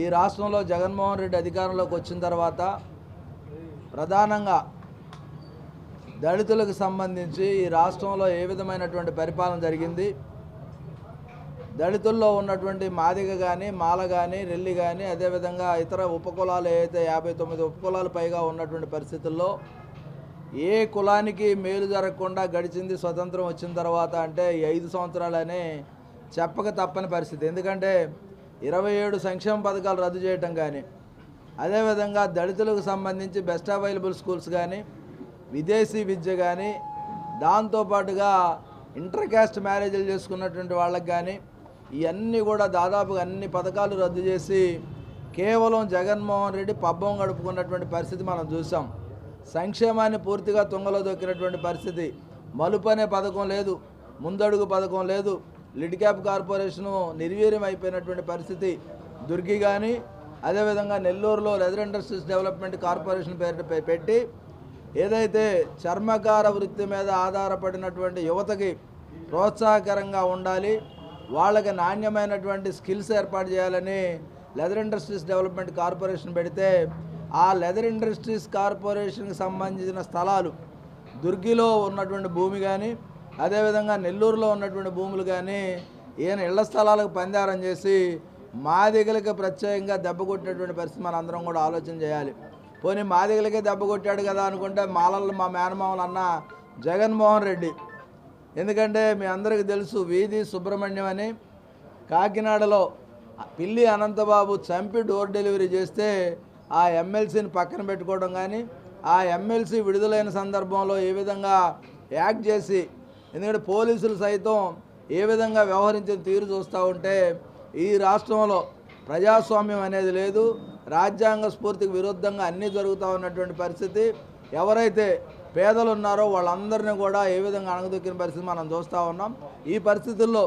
ఈ రాష్ట్రంలో జగన్మోహన్ రెడ్డి అధికారంలోకి వచ్చిన తర్వాత ప్రధానంగా దళితులకు సంబంధించి ఈ రాష్ట్రంలో ఏ విధమైనటువంటి పరిపాలన జరిగింది? దళితుల్లో ఉన్నటువంటి మాదిగ కానీ మాల కానీ రెల్లి కానీ అదేవిధంగా ఇతర ఉపకులాలు ఏవైతే యాభై తొమ్మిది ఉపకులాలు పైగా ఉన్నటువంటి పరిస్థితుల్లో ఏ కులానికి మేలు జరగకుండా గడిచింది స్వతంత్రం వచ్చిన తర్వాత అంటే ఈ ఐదు సంవత్సరాలనే చెప్పక తప్పని పరిస్థితి. ఎందుకంటే ఇరవై ఏడు సంక్షేమ పథకాలు రద్దు చేయటం కానీ అదేవిధంగా దళితులకు సంబంధించి బెస్ట్ అవైలబుల్ స్కూల్స్ కానీ విదేశీ విద్య కానీ దాంతోపాటుగా ఇంటర్ క్యాస్ట్ మ్యారేజ్లు చేసుకున్నటువంటి వాళ్ళకి కానీ ఇవన్నీ కూడా దాదాపుగా అన్ని పథకాలు రద్దు చేసి కేవలం జగన్మోహన్ రెడ్డి పబ్బం గడుపుకున్నటువంటి పరిస్థితి మనం చూసాం. సంక్షేమాన్ని పూర్తిగా తుంగలో దొక్కినటువంటి పరిస్థితి. మలుపు అనే పథకం లేదు ముందడుగు పథకం లేదు లిడ్ క్యాప్ కార్పొరేషను నిర్వీర్యం అయిపోయినటువంటి పరిస్థితి దుర్గి కానీ అదేవిధంగా నెల్లూరులో లెదర్ ఇండస్ట్రీస్ డెవలప్మెంట్ కార్పొరేషన్ పేరిట పెట్టి ఏదైతే చర్మకార వృత్తి మీద ఆధారపడినటువంటి యువతకి ప్రోత్సాహకరంగా ఉండాలి వాళ్ళకి నాణ్యమైనటువంటి స్కిల్స్ ఏర్పాటు చేయాలని లెదర్ ఇండస్ట్రీస్ డెవలప్మెంట్ కార్పొరేషన్ పెడితే ఆ లెదర్ ఇండస్ట్రీస్ కార్పొరేషన్కి సంబంధించిన స్థలాలు దుర్గిలో ఉన్నటువంటి భూమి కానీ అదేవిధంగా నెల్లూరులో ఉన్నటువంటి భూములు కానీ ఈయన ఇళ్ళ స్థలాలకు పందారం చేసి మాదిగలకి ప్రత్యేకంగా దెబ్బ కొట్టినటువంటి పరిస్థితి మన అందరం కూడా ఆలోచన చేయాలి. పోనీ మాదిగలకే దెబ్బ కొట్టాడు కదా అనుకుంటే మాలలు మా మేనమామలు అన్న జగన్మోహన్ రెడ్డి. ఎందుకంటే మీ అందరికీ తెలుసు వీధి సుబ్రహ్మణ్యం అని. కాకినాడలో పిల్లి అనంతబాబు చంపి డోర్ డెలివరీ చేస్తే ఆ ఎమ్మెల్సీని పక్కన పెట్టుకోవడం కానీ ఆ ఎమ్మెల్సీ విడుదలైన సందర్భంలో ఏ విధంగా యాక్ట్ చేసి ఎందుకంటే పోలీసులు సైతం ఏ విధంగా వ్యవహరించిన తీరు చూస్తూ ఉంటే ఈ రాష్ట్రంలో ప్రజాస్వామ్యం అనేది లేదు. రాజ్యాంగ స్ఫూర్తికి విరుద్ధంగా అన్నీ జరుగుతూ ఉన్నటువంటి పరిస్థితి. ఎవరైతే పేదలు ఉన్నారో వాళ్ళందరినీ కూడా ఏ విధంగా అణగదొక్కిన పరిస్థితి మనం చూస్తూ ఉన్నాం. ఈ పరిస్థితుల్లో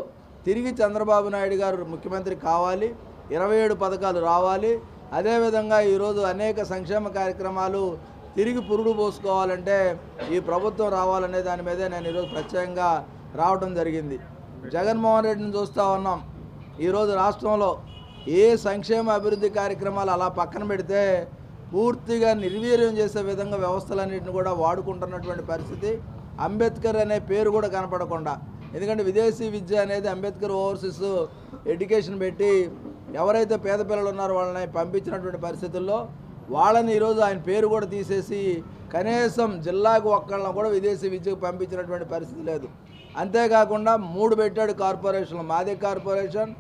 తిరిగి చంద్రబాబు నాయుడు గారు ముఖ్యమంత్రి కావాలి. ఇరవై ఏడు పథకాలు రావాలి. అదేవిధంగా ఈరోజు అనేక సంక్షేమ కార్యక్రమాలు తిరిగి పురుడు పోసుకోవాలంటే ఈ ప్రభుత్వం రావాలనే దాని మీదే నేను ఈరోజు ప్రత్యేకంగా రావడం జరిగింది. జగన్మోహన్ రెడ్డిని చూస్తూ ఉన్నాం. ఈరోజు రాష్ట్రంలో ఏ సంక్షేమ అభివృద్ధి కార్యక్రమాలు అలా పక్కన పెడితే పూర్తిగా నిర్వీర్యం చేసే విధంగా వ్యవస్థలన్నింటిని కూడా వాడుకుంటున్నటువంటి పరిస్థితి. అంబేద్కర్ అనే పేరు కూడా కనపడకుండా. ఎందుకంటే విదేశీ విద్య అనేది అంబేద్కర్ ఓవర్సీస్ ఎడ్యుకేషన్ పెట్టి ఎవరైతే పేద పిల్లలు ఉన్నారో వాళ్ళని పంపించినటువంటి పరిస్థితుల్లో వాళ్ళని ఈరోజు ఆయన పేరు కూడా తీసేసి కనీసం జిల్లాకు ఒక్కళ్ళని కూడా విదేశీ విద్యకు పంపించినటువంటి పరిస్థితి లేదు. అంతేకాకుండా మూడు పెట్టాడు కార్పొరేషన్లు. మాదే corporation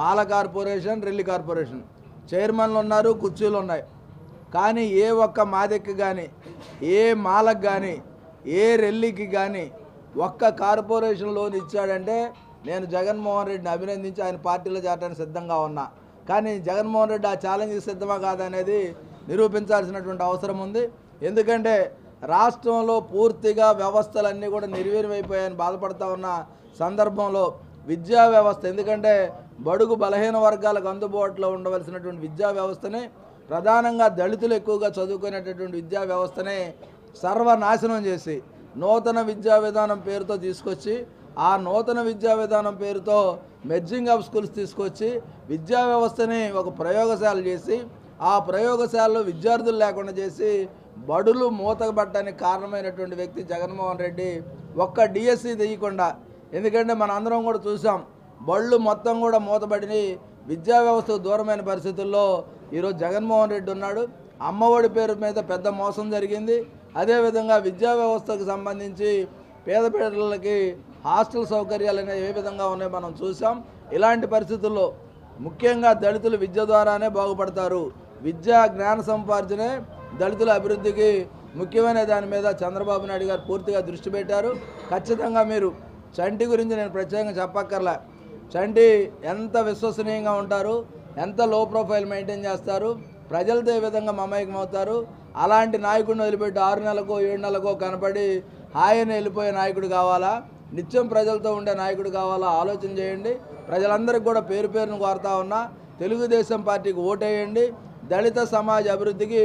Mala corporation Relli corporation. చైర్మన్లు ఉన్నారు కుర్చీలు ఉన్నాయి. కానీ ఏ ఒక్క మాదెక్కి కానీ ఏ మాలకు కానీ ఏ రెల్లికి కానీ ఒక్క కార్పొరేషన్ లోన్ ఇచ్చాడంటే నేను జగన్మోహన్ రెడ్డిని అభినందించి ఆయన పార్టీలో చేరడానికి సిద్ధంగా ఉన్నా. కానీ జగన్మోహన్ రెడ్డి ఆ ఛాలెంజ్కి సిద్ధమా కాదనేది నిరూపించాల్సినటువంటి అవసరం ఉంది. ఎందుకంటే రాష్ట్రంలో పూర్తిగా వ్యవస్థలన్నీ కూడా నిర్వీర్యమైపోయాయని బాధపడతా ఉన్న సందర్భంలో విద్యా వ్యవస్థ ఎందుకంటే బడుగు బలహీన వర్గాలకు అందుబాటులో ఉండవలసినటువంటి విద్యా వ్యవస్థని ప్రధానంగా దళితులు ఎక్కువగా చదువుకునేటటువంటి విద్యా వ్యవస్థని సర్వనాశనం చేసి నూతన విద్యా విధానం పేరుతో తీసుకొచ్చి ఆ నూతన విద్యా విధానం పేరుతో మెర్జింగ్ ఆఫ్ స్కూల్స్ తీసుకొచ్చి విద్యా వ్యవస్థని ఒక ప్రయోగశాల చేసి ఆ ప్రయోగశాలలో విద్యార్థులు లేకుండా చేసి బడులు మూతబట్టడానికి కారణమైనటువంటి వ్యక్తి జగన్మోహన్ రెడ్డి ఒక్క డిఎస్సి తీయకుండా. ఎందుకంటే మన అందరం కూడా చూసాం బళ్ళు మొత్తం కూడా మూతబడి విద్యా వ్యవస్థకు దూరమైన పరిస్థితుల్లో ఈరోజు జగన్మోహన్ రెడ్డి ఉన్నాడు. అమ్మఒడి పేరు మీద పెద్ద మోసం జరిగింది. అదేవిధంగా విద్యా వ్యవస్థకు సంబంధించి పేద పిల్లలకి హాస్టల్ సౌకర్యాలు అనేవి ఏ విధంగా ఉన్నాయో మనం చూసాం. ఇలాంటి పరిస్థితుల్లో ముఖ్యంగా దళితులు విద్య ద్వారానే బాగుపడతారు. విద్యా జ్ఞాన సంపార్జనే దళితుల అభివృద్ధికి ముఖ్యమైన దాని మీద చంద్రబాబు నాయుడు గారు పూర్తిగా దృష్టి పెట్టారు. ఖచ్చితంగా మీరు చంటి గురించి నేను ప్రత్యేకంగా చెప్పక్కర్లే. చంటి ఎంత విశ్వసనీయంగా ఉంటారు ఎంత లో ప్రొఫైల్ మెయింటైన్ చేస్తారు ప్రజలతో ఏ విధంగా మమేకం అవుతారు అలాంటి నాయకుడిని వదిలిపెట్టి ఆరు నెలలకో ఏడు నెలలకో కనపడి హాయిని వెళ్ళిపోయే నాయకుడు కావాలా? నిత్యం ప్రజలతో ఉండే నాయకుడు కావాలా? ఆలోచన చేయండి. ప్రజలందరికీ కూడా పేరు పేరును కోరుతా ఉన్నా. తెలుగుదేశం పార్టీకి ఓటేయండి. దళిత సమాజ అభివృద్ధికి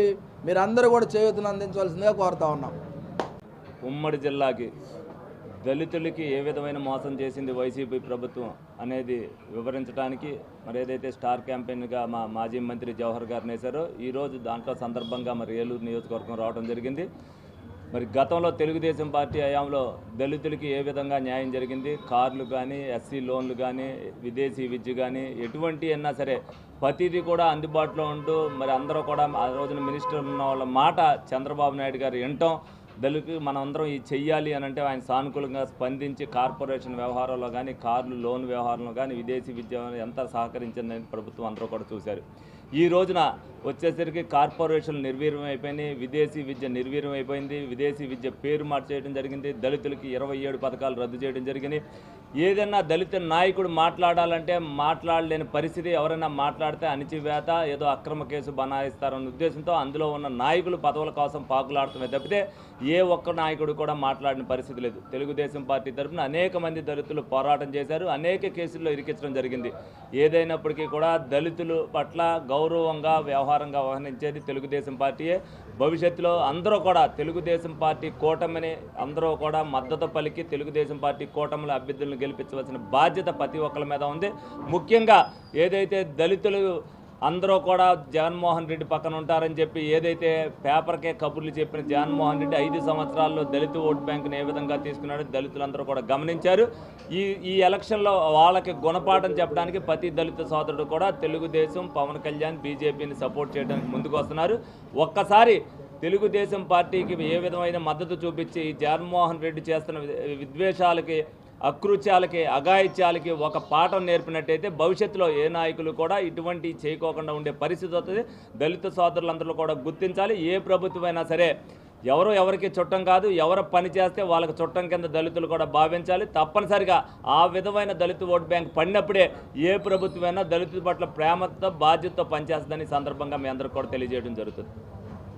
మీరందరూ కూడా చేయూతను అందించవలసిందిగా కోరుతా ఉన్నాం. ఉమ్మడి జిల్లాకి దళితులకి ఏ విధమైన మోసం చేసింది వైసీపీ ప్రభుత్వం అనేది వివరించడానికి మరి ఏదైతే స్టార్ క్యాంపెయిన్గా మా మాజీ మంత్రి జవహర్ గారు వేశారో ఈరోజు దాంట్లో సందర్భంగా మరి ఏలూరు నియోజకవర్గం రావడం జరిగింది. మరి గతంలో తెలుగుదేశం పార్టీ హయాంలో దళితులకి ఏ విధంగా న్యాయం జరిగింది? కార్లు కానీ ఎస్సీ లోన్లు కానీ విదేశీ విద్య కానీ ఎటువంటి అయినా సరే ప్రతిదీ కూడా అందుబాటులో ఉంటూ మరి అందరూ కూడా ఆ రోజున మినిస్టర్ ఉన్న వాళ్ళ మాట చంద్రబాబు నాయుడు గారు వినటం దళితు మనందరం ఇది చెయ్యాలి అని అంటే ఆయన సానుకూలంగా స్పందించి కార్పొరేషన్ వ్యవహారంలో కానీ కార్లు లోన్ వ్యవహారంలో కానీ విదేశీ విద్య ఎంత సహకరించిందని ప్రభుత్వం అందరూ కూడా చూశారు. ఈ రోజున వచ్చేసరికి కార్పొరేషన్లు నిర్వీర్యం అయిపోయినాయి విదేశీ విద్య నిర్వీర్యం అయిపోయింది విదేశీ విద్య పేరు మార్చేయడం జరిగింది దళితులకి ఇరవై ఏడు పథకాలు రద్దు చేయడం జరిగింది. ఏదైనా దళిత నాయకుడు మాట్లాడాలంటే మాట్లాడలేని పరిస్థితి ఎవరైనా మాట్లాడితే అణిచివేత ఏదో అక్రమ కేసు బనాయిస్తారన్న ఉద్దేశంతో అందులో ఉన్న నాయకులు పదవుల కోసం పాకులాడటమే తప్పితే ఏ ఒక్క నాయకుడు కూడా మాట్లాడిన పరిస్థితి లేదు. తెలుగుదేశం పార్టీ తరఫున అనేక మంది దళితులు పోరాటం చేశారు అనేక కేసుల్లో ఇరికించడం జరిగింది. ఏదైనప్పటికీ కూడా దళితులు పట్ల గౌరవంగా వ్యవహారంగా వ్యవహరించేది తెలుగుదేశం పార్టీయే. భవిష్యత్తులో అందరూ కూడా తెలుగుదేశం పార్టీ కూటమిని అందరూ కూడా మద్దతు పలికి తెలుగుదేశం పార్టీ కూటమిలో అభ్యర్థులను గెలిపించవలసిన బాధ్యత ప్రతి ఒక్కరి మీద ఉంది. ముఖ్యంగా ఏదైతే దళితులు అందరూ కూడా జగన్మోహన్ రెడ్డి పక్కన ఉంటారని చెప్పి ఏదైతే పేపర్కే కబుర్లు చెప్పిన జగన్మోహన్ రెడ్డి ఐదు సంవత్సరాల్లో దళిత ఓటు బ్యాంకును ఏ విధంగా తీసుకున్నాడో దళితులందరూ కూడా గమనించారు. ఈ ఈ ఎలక్షన్లో వాళ్ళకి గుణపాఠం చెప్పడానికి ప్రతి దళిత సోదరుడు కూడా తెలుగుదేశం పవన్ కళ్యాణ్ బీజేపీని సపోర్ట్ చేయడానికి ముందుకు వస్తున్నారు. ఒక్కసారి తెలుగుదేశం పార్టీకి ఏ విధమైన మద్దతు చూపించి ఈ జగన్మోహన్ రెడ్డి చేస్తున్న విద్వేషాలకి అకృత్యాలకి అఘాయిత్యాలకి ఒక పాఠం నేర్పినట్టయితే భవిష్యత్తులో ఏ నాయకులు కూడా ఇటువంటి చేయకోకుండా ఉండే పరిస్థితి వస్తుంది. దళిత సోదరులందరూ కూడా గుర్తించాలి. ఏ ప్రభుత్వమైనా సరే ఎవరు ఎవరికి చుట్టం కాదు. ఎవరు పని చేస్తే వాళ్ళకి చుట్టం కింద దళితులు కూడా భావించాలి. తప్పనిసరిగా ఆ విధమైన దళిత ఓట్ బ్యాంక్ పడినప్పుడే ఏ ప్రభుత్వమైనా దళితుల పట్ల ప్రేమతో బాధ్యతతో పనిచేస్తుందని సందర్భంగా మీ అందరికీ కూడా తెలియజేయడం జరుగుతుంది.